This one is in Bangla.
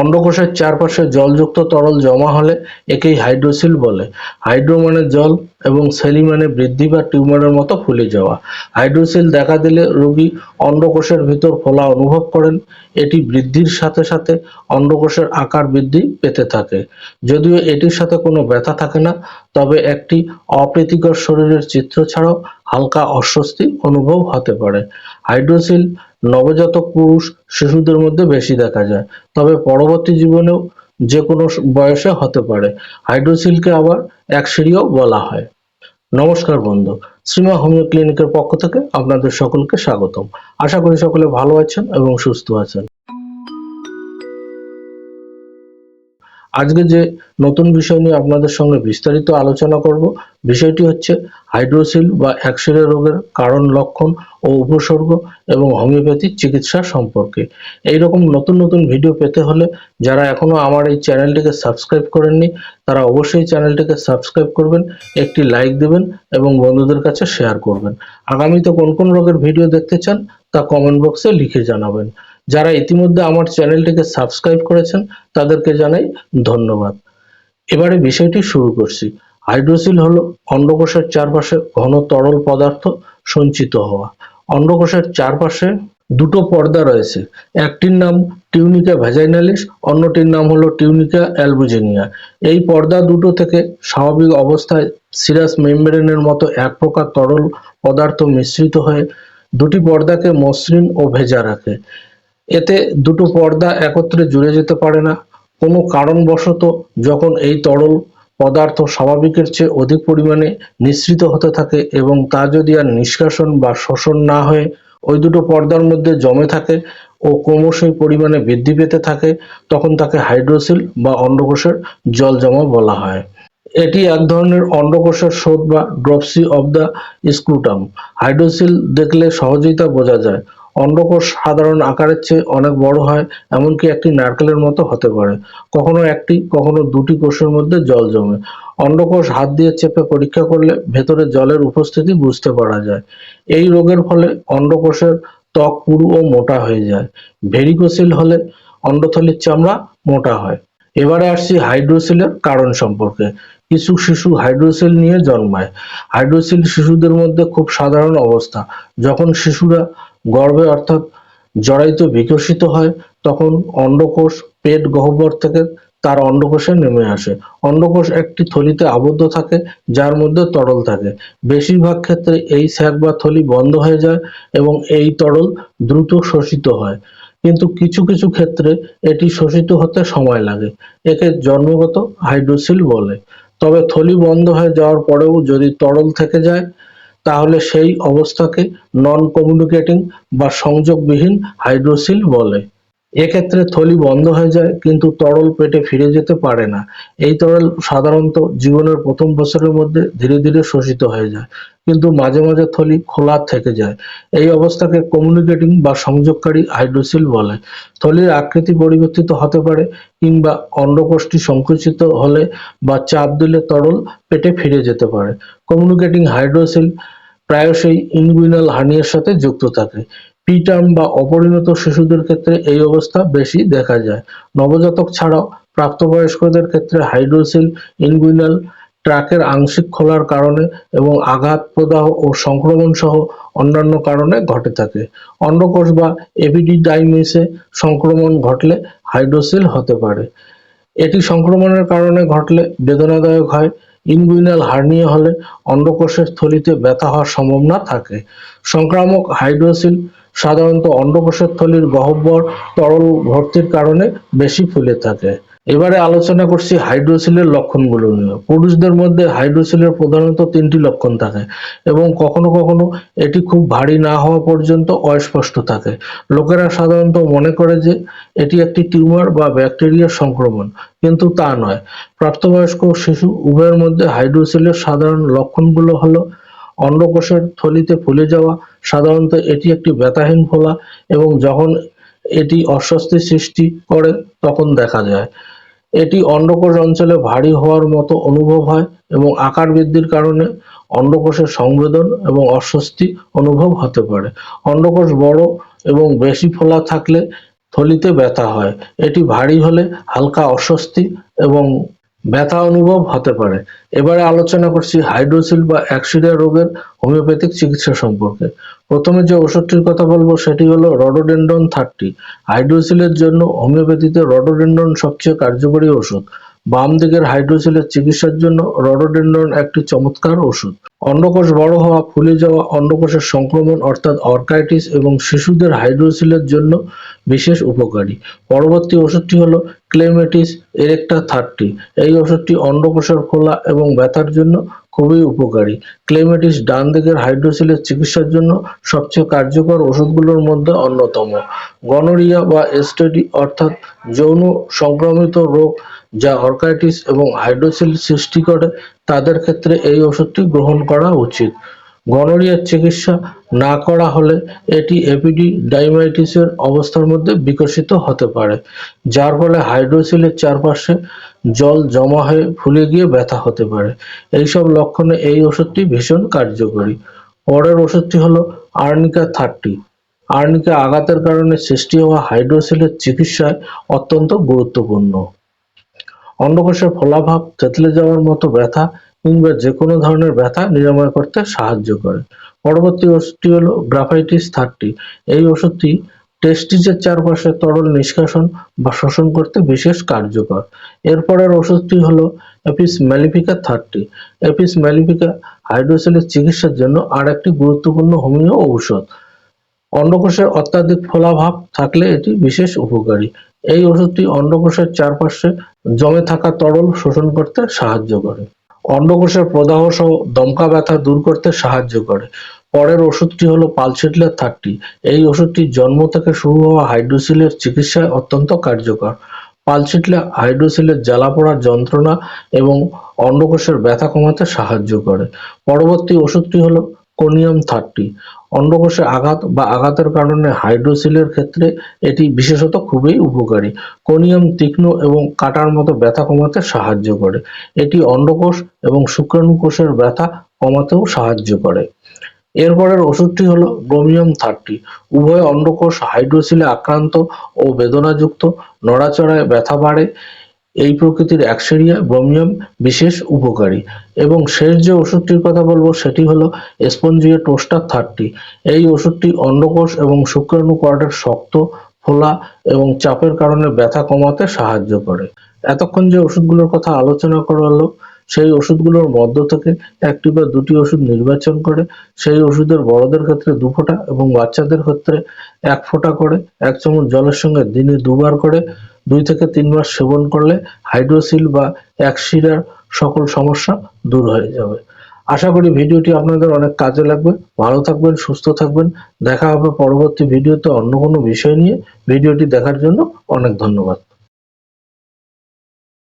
অন্ডকোষের চারপাশে জলযুক্ত তরল জমা হলে একেই হাইড্রোসিল বলে। হাইড্রো মানে জল এবং সেলি মানে বৃদ্ধি বা টিউমারের মতো ফুলে যাওয়া। হাইড্রোসিল দেখা দিলে রোগী অন্ডকোষের ভিতর ফোলা অনুভব করেন। এটি বৃদ্ধির সাথে সাথে অন্ডকোষের আকার বৃদ্ধি পেতে থাকে। যদিও এটির সাথে কোনো ব্যথা থাকে না, তবে একটি অপ্রীতিকর শরীরের চিত্র ছাড়াও হালকা অস্বস্তি অনুভব হতে পারে। হাইড্রোসিল নবজাতক পুরুষ শিশুদের মধ্যে বেশি দেখা যায়। তবে পরবর্তী জীবনেও যে কোনো বয়সে হতে পারে। হাইড্রোসিলকে আবার এক সিঁড়িও বলা হয়। নমস্কার বন্ধু, শ্রীমা হোমিও ক্লিনিকের পক্ষ থেকে আপনাদের সকলকে স্বাগতম। আশা করি সকলে ভালো আছেন এবং সুস্থ আছেন। আজকে যে নতুন বিষয় নিয়ে আপনাদের সঙ্গে বিস্তারিত আলোচনা করব, বিষয়টি হচ্ছে হাইড্রোসিল বা অ্যাক্সিরে রোগের কারণ, লক্ষণ ও উপসর্গ এবং হোমিওপ্যাথিক চিকিৎসা সম্পর্কে। এই রকম নতুন নতুন ভিডিও পেতে হলে যারা এখনও আমার এই চ্যানেলটিকে সাবস্ক্রাইব করেননি, তারা অবশ্যই চ্যানেলটিকে সাবস্ক্রাইব করবেন, একটি লাইক দেবেন এবং বন্ধুদের কাছে শেয়ার করবেন। আগামীতে কোন কোন রোগের ভিডিও দেখতে চান তা কমেন্ট বক্সে লিখে জানাবেন। যারা ইতিমধ্যে আমার চ্যানেলটিকে সাবস্ক্রাইব করেছেন, তাদেরকে জানাই ধন্যবাদ। এবারে বিষয়টি শুরু করছি। হাইড্রোসিল হলো অন্ডকোষের চারপাশে ঘন তরল পদার্থ সঞ্চিত হওয়া। অন্ডকোষের চারপাশে দুটো পর্দা রয়েছে। একটির নাম টিউনিকা ভ্যাজাইনালিস অন্যটির নাম হলো টিউনিকা অ্যালবুজেনিয়া। এই পর্দা দুটো থেকে স্বাভাবিক অবস্থায় সিরাস মেমব্রেনের মতো এক প্রকার তরল পদার্থ মিশ্রিত হয়ে দুটি পর্দাকে মসৃণ ও ভেজা রাখে। এতে দুটো পর্দা একত্রে জুড়ে যেতে পারে না। কোনো কারণবশত যখন এই তরল পদার্থ স্বাভাবিকের চেয়ে অধিক পরিমাণে নিঃসৃত হতে থাকে এবং তা যদি আর নিষ্কাশন বা শোষণ না হয়ে ওই দুটো পর্দার মধ্যে জমে থাকে ও ক্রমশই পরিমাণে বৃদ্ধি পেতে থাকে, তখন তাকে হাইড্রোসিল বা অন্ডকোষের জল জমা বলা হয়। এটি এক ধরনের অন্ডকোষের শোধ বা dropsy of the scrotum. Hydrocele দেখলে সহজেই তা বোঝা যায়। অন্ডকোষ সাধারণ আকারের চেয়ে অনেক বড় হয়, এমনকি একটি নারকেলের মতো হতে পারে। কখনো একটি, কখনো দুটি কোষের মধ্যে জল জমে। অন্ডকোষ হাত দিয়ে চেপে পরীক্ষা করলে ভেতরে জলের উপস্থিতি বুঝতে পারা যায়। এই রোগের ফলে অন্ডকোষের ত্বক পুরু ও মোটা হয়ে যায়। ভেরিকোসিল হলে অন্ডথলির চামড়া মোটা হয়। এবারে আসছি হাইড্রোসিলের কারণ সম্পর্কে। কিছু শিশু হাইড্রোসিল নিয়ে জন্মায়। হাইড্রোসিল শিশুদের মধ্যে খুব সাধারণ অবস্থা। যখন শিশুরা গর্ভে অর্থাৎ জরায়ুতে বিকশিত হয়, তখন অন্ডকোষ পেট গহ্বর থেকে তার অন্ডকোষে নেমে আসে। অন্ডকোষ একটি থলিতে আবদ্ধ থাকে, যার মধ্যে তরল থাকে। বেশিরভাগ ক্ষেত্রে এই স্যাক বা থলি বন্ধ হয়ে যায় এবং এই তরল দ্রুত শোষিত হয়। কিন্তু কিছু কিছু ক্ষেত্রে এটি শোষিত হতে সময় লাগে, একে জন্মগত হাইড্রোসিল বলে। তবে থলি বন্ধ হয়ে যাওয়ার পরেও যদি তরল থেকে যায় তাহলে সেই অবস্থাকে নন কমিউনিকেটিং বা সংযোগবিহীন হাইড্রোসিল বলে। এক্ষেত্রে থলি বন্ধ হয়ে যায়, কিন্তু তরল পেটে ফিরে যেতে পারে না। এই তরল সাধারণত জীবনের প্রথম বছরের মধ্যে ধীরে ধীরে শোষিত হয়ে যায়, কিন্তু মাঝে মাঝে থলি খোলা থেকে যায়। এই অবস্থাকে কমিউনিকেটিং বা সংযোগকারী হাইড্রোসিল বলে। থলির আকৃতি পরিবর্তিত হতে পারে, কিংবা অন্ডকোষটি সংকুচিত হলে বা চাপ দিলে তরল পেটে ফিরে যেতে পারে। কমিউনিকেটিং হাইড্রোসিল প্রায়শই ইনগুইনাল হার্নিয়ার সাথে যুক্ত থাকে। প্রিটার্ম বা অপরিণত শিশুদের ক্ষেত্রে এই অবস্থা বেশি দেখা যায়। নবজাতক ছাড়াও প্রাপ্তবয়স্কদের ক্ষেত্রে হাইড্রোসিল, ইনগুইনাল ট্রাকের আংশিক খোলার কারণে এবং আঘাত প্রদাহ ও সংক্রমণ সহ অন্যান্য কারণে ঘটে থাকে। অন্ডকোষ বা এপিডিডাইমিসে সংক্রমণ ঘটলে হাইড্রোসিল হতে পারে। এটি সংক্রমণের কারণে ঘটলে বেদনাদায়ক হয়। ইনগুইনাল হার্নিয়া হলে অন্ডকোষের থলিতে ব্যথা হওয়ার সম্ভাবনা থাকে। সংক্রামক হাইড্রোসিল সাধারণত অন্ডকোষের থলির গহ্বর তরল ভর্তির কারণে বেশি ফুলে থাকে। এবারে আলোচনা করছি হাইড্রোসিলের লক্ষণগুলো নিয়ে। পুরুষদের মধ্যে হাইড্রোসিলের প্রধানত তিনটি লক্ষণ থাকে এবং কখনো কখনো এটি খুব ভারী না হওয়া পর্যন্ত অস্পষ্ট থাকে। লোকেরা সাধারণত মনে করে যে এটি একটি টিউমার বা ব্যাকটেরিয়ার সংক্রমণ, কিন্তু তা নয়। প্রাপ্তবয়স্ক শিশু উভয়ের মধ্যে হাইড্রোসিলের সাধারণ লক্ষণগুলো হলো অন্ডকোষের থলিতে ফুলে যাওয়া সাধারণত এটি একটি ব্যথাহীন ফোলা এবং যখন এটি অস্বস্তি সৃষ্টি করে তখন দেখা যায়। এটি অন্ডকোষ অঞ্চলে ভারী হওয়ার মতো অনুভব হয় এবং আকার বৃদ্ধির কারণে অন্ডকোষের সংবেদন এবং অস্বস্তি অনুভব হতে পারে। অন্ডকোষ বড় এবং বেশি ফোলা থাকলে থলিতে ব্যথা হয়। এটি ভারী হলে হালকা অস্বস্তি এবং ব্যথা অনুভব হতে পারে। এবারে আলোচনা করছি হাইড্রোসিল বা অ্যাক্সিডিয়া রোগের হোমিওপ্যাথিক চিকিৎসা সম্পর্কে। প্রথমে যে ওষুধটির কথা বলব সেটি হলো রডোডেন্ডন থার্টি। হাইড্রোসিলের জন্য হোমিওপ্যাথিতে রডোডেন্ডন সবচেয়ে কার্যকরী ওষুধ। বাম দিকের হাইড্রোসিলের চিকিৎসার জন্য রডোডেন্ডন একটি চমৎকার ওষুধ। অন্ডকোষ বড় হওয়া, ফুলে যাওয়া, অন্ডকোষের সংক্রমণ অর্থাৎ অর্কাইটিস এবং শিশুদের হাইড্রোসিলের জন্য বিশেষ উপকারী। পরবর্তী ওষুধটি হলো ক্লেমেটিস এরেক্টা থার্টি। এই ওষুধটি অন্ডকোষের খোলা এবং ব্যথার জন্য খুবই উপকারী। ক্লেমেটিস ডান দিকের হাইড্রোসিলের চিকিৎসার জন্য সবচেয়ে কার্যকর ওষুধগুলোর মধ্যে অন্যতম। গনোরিয়া বা এসটিডি অর্থাৎ যৌন সংক্রমিত রোগ যা অর্কাইটিস এবং হাইড্রোসিল সৃষ্টি করে, তাদের ক্ষেত্রে এই ওষুধটি গ্রহণ করা উচিত। গনোরিয়ার চিকিৎসা না করা হলে এটি এপিডি ডাইমাইটিসের অবস্থার মধ্যে বিকশিত হতে পারে, যার ফলে হাইড্রোসিলের চারপাশে জল জমা হয়ে ফুলে গিয়ে ব্যথা হতে পারে। এইসব লক্ষণে এই ওষুধটি ভীষণ কার্যকরী। পরের ওষুধটি হলো আর্নিকা থার্টি। আর্নিকা আঘাতের কারণে সৃষ্টি হওয়া হাইড্রোসিলের চিকিৎসায় অত্যন্ত গুরুত্বপূর্ণ। অন্ডকোষের ফলাভাব থেতলে যাওয়ার মতো ব্যথা কিংবা যে কোনো ধরনের ব্যথা নিরাময় করতে সাহায্য করে। পরবর্তী ওষুধটি হল গ্রাফাইটিস থার্টি। এই ওষুধটি টেস্টিসের চারপাশে তরল নিষ্কাশন বা শোষণ করতে বিশেষ কার্যকর। এরপরের ওষুধটি হল apis mellifica thirty. Apis mellifica হাইড্রোসেলের চিকিৎসার জন্য আর একটি গুরুত্বপূর্ণ হোমিও ঔষধ। অন্ডকোষের অত্যাধিক ফোলাভাব থাকলে এটি বিশেষ উপকারী। এই ওষুধটি অন্ডকোষের চারপাশে জমে থাকা তরল শোষণ করতে সাহায্য করে। অন্ডকোষের প্রদাহ সহ দমকা ব্যথা দূর করতে সাহায্য করে। পরের ওষুধটি হলো পালসিটলার থার্টি এই ওষুধটি জন্ম থেকে শুরু হওয়া হাইড্রোসিলের চিকিৎসায় অত্যন্ত কার্যকর। পালসিটলা হাইড্রোসিলের জ্বালা পোড়ার যন্ত্রণা এবং অন্ডকোষের ব্যথা কমাতে সাহায্য করে। পরবর্তী ওষুধটি হলো কোনিয়াম থার্টি। অন্ডকোষে আঘাত বা আঘাতের কারণে হাইড্রোসিলের ক্ষেত্রে এটি বিশেষত খুবই উপকারী। কোনিয়াম তীক্ষ্ণ এবং কাটার মতো ব্যথা কমাতে সাহায্য করে। এটি অন্ডকোষ এবং শুক্রাণু কোষের ব্যথা কমাতেও সাহায্য করে। এরপরের ওষুধটি হলো ব্রোমিয়াম থার্টি। উভয় অন্ডকোষ হাইড্রোসিলে আক্রান্ত ও বেদনাযুক্ত, নড়াচড়ায় ব্যথা বাড়ে এই প্রকৃতির অ্যাক্সেরিয়া ব্রোমিয়াম বিশেষ উপকারী। এবং শেষ যে ওষুধটির কথা বলব সেটি হলো স্পঞ্জিয়া টোস্টার থার্টি। এই ওষুধটি অন্ডকোষ এবং শুক্রাণু কর্ডের শক্ত, ফোলা এবং চাপের কারণে ব্যথা কমাতে সাহায্য করে। এতক্ষণ যে ওষুধগুলোর কথা আলোচনা করা হলো সেই ওষুধগুলোর মধ্য থেকে একটি বা দুটি ওষুধ নির্বাচন করে, সেই ওষুধের বড়দের ক্ষেত্রে দু ফোঁটা এবং বাচ্চাদের ক্ষেত্রে এক ফোঁটা করে, এক চামচ জলের সঙ্গে দিনে দুবার করে দুই থেকে তিন মাস সেবন করলে হাইড্রোসিল বা অ্যাক্সিডার সকল সমস্যা দূর হয়ে যাবে। আশা করি ভিডিওটি আপনাদের অনেক কাজে লাগবে। ভালো থাকবেন, সুস্থ থাকবেন। দেখা হবে পরবর্তী ভিডিওতে অন্য কোনো বিষয় নিয়ে। ভিডিওটি দেখার জন্য অনেক ধন্যবাদ।